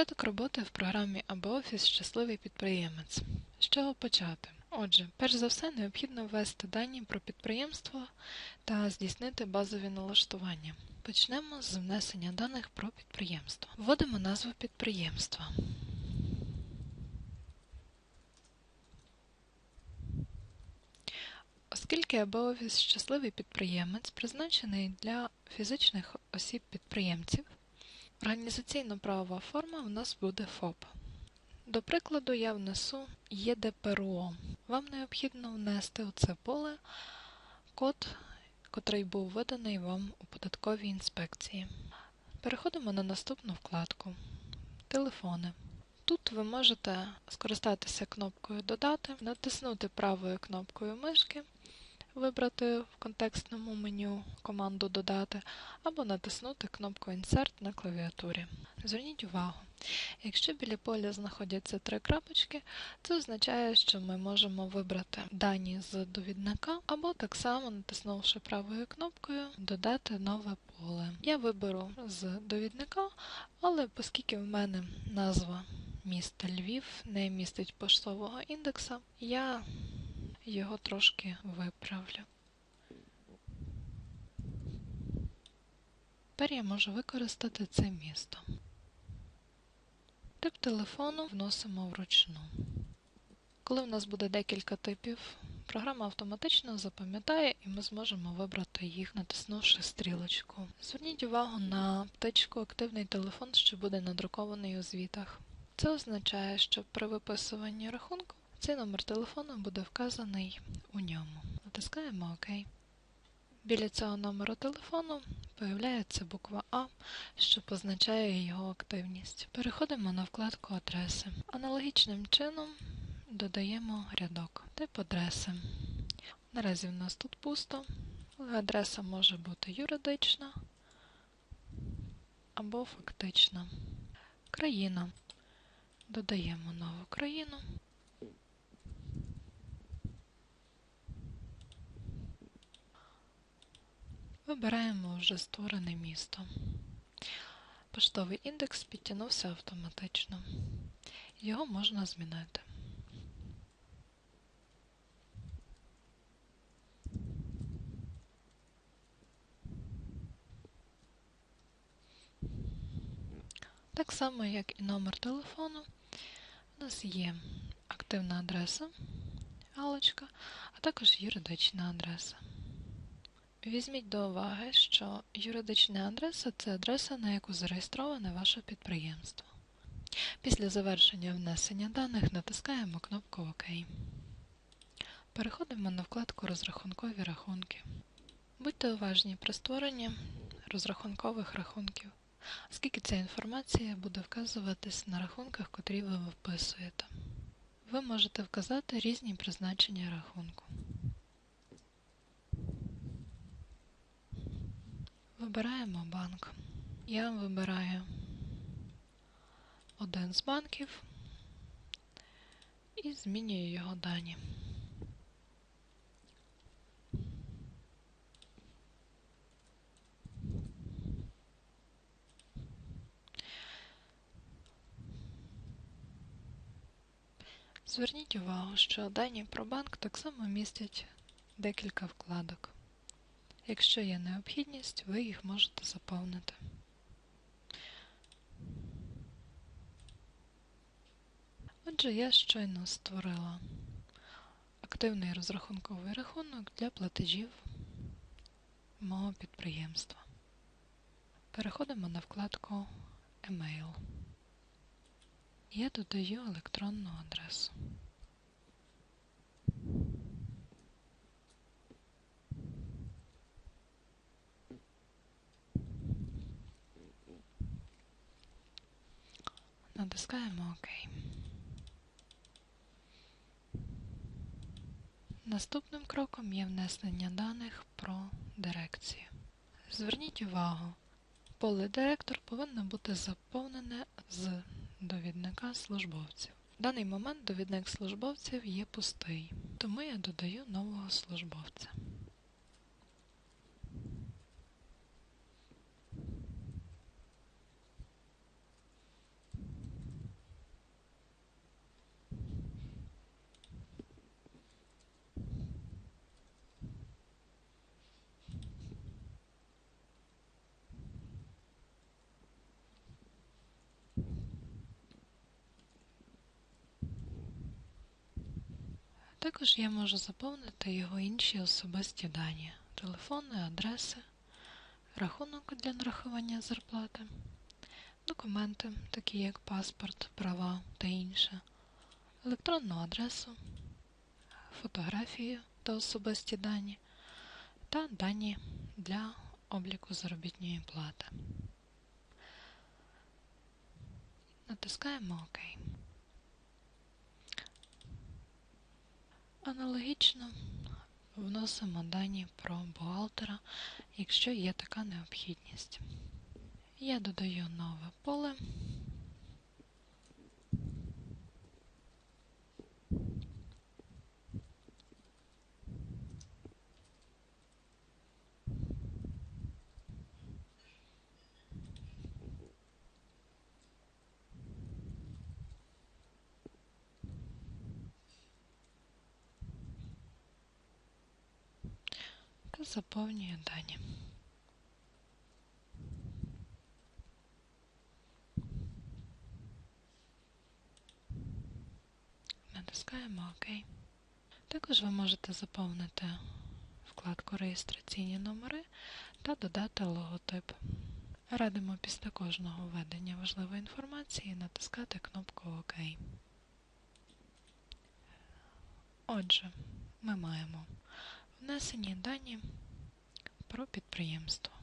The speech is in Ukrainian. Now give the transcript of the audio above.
Початок роботи в програмі або офіс щасливий підприємець. З чого почати? Отже, перш за все, необхідно ввести дані про підприємство та здійснити базові налаштування. Почнемо з внесення даних про підприємство. Вводимо назву підприємства. Оскільки або офіс щасливий підприємець призначений для фізичних осіб-підприємців, організаційно-правова форма у нас буде ФОП. До прикладу, я внесу ЄДПРО. Вам необхідно внести у це поле код, котрий був виданий вам у податковій інспекції. Переходимо на наступну вкладку Телефони. Тут ви можете скористатися кнопкою Додати, натиснути правою кнопкою мишки вибрати в контекстному меню команду Додати або натиснути кнопку Insert на клавіатурі. Зверніть увагу, якщо біля поля знаходяться три крапочки, це означає, що ми можемо вибрати дані з довідника, або так само, натиснувши правою кнопкою, додати нове поле. Я виберу з довідника, але оскільки в мене назва міста Львів не містить поштового індекса, я його трошки виправлю. Тепер я можу використати це місто. Тип телефону вносимо вручну. Коли в нас буде декілька типів, програма автоматично запам'ятає і ми зможемо вибрати їх, натиснувши стрілочку. Зверніть увагу на птичку Активний телефон, що буде надрукований у звітах. Це означає, що при виписуванні рахунку цей номер телефону буде вказаний у ньому. Натискаємо ОК. Біля цього номеру телефону появляється буква А, що позначає його активність. Переходимо на вкладку Адреси. Аналогічним чином додаємо рядок тип адреси. Наразі в нас тут пусто, але адреса може бути юридична або фактична. Країна. Додаємо нову країну. Вибираємо вже створене місто. Поштовий індекс підтягнувся автоматично. Його можна змінити. Так само, як і номер телефону, у нас є активна адреса, галочка, а також юридична адреса. Візьміть до уваги, що юридична адреса це адреса, на яку зареєстроване ваше підприємство. Після завершення внесення даних натискаємо кнопку ОК. Переходимо на вкладку Розрахункові рахунки. Будьте уважні при створенні розрахункових рахунків, оскільки ця інформація буде вказуватись на рахунках, котрі ви вписуєте. Ви можете вказати різні призначення рахунку. Вибираємо банк. Я вибираю один з банків і змінюю його дані. Зверніть увагу, що дані про банк так само містять декілька вкладок. Якщо є необхідність, ви їх можете заповнити. Отже, я щойно створила активний розрахунковий рахунок для платежів мого підприємства. Переходимо на вкладку Email. Я додаю електронну адресу. Натискаємо ОК. Наступним кроком є внесення даних про дирекцію. Зверніть увагу, поле директор повинно бути заповнене з довідника службовців. В даний момент довідник службовців є пустий, тому я додаю нового службовця. Також я можу заповнити його інші особисті дані, телефони, адреси, рахунок для нарахування зарплати, документи, такі як паспорт, права та інше, електронну адресу, фотографію та особисті дані та дані для обліку заробітної плати. Натискаємо ОК. Аналогічно вносимо дані про бухгалтера, якщо є така необхідність. Я додаю нове поле. Та заповнюю дані. Натискаємо ОК. Також ви можете заповнити вкладку Реєстраційні номери та додати логотип. Радимо після кожного введення важливої інформації натискати кнопку ОК. Отже, ми маємо внесені дані про підприємство.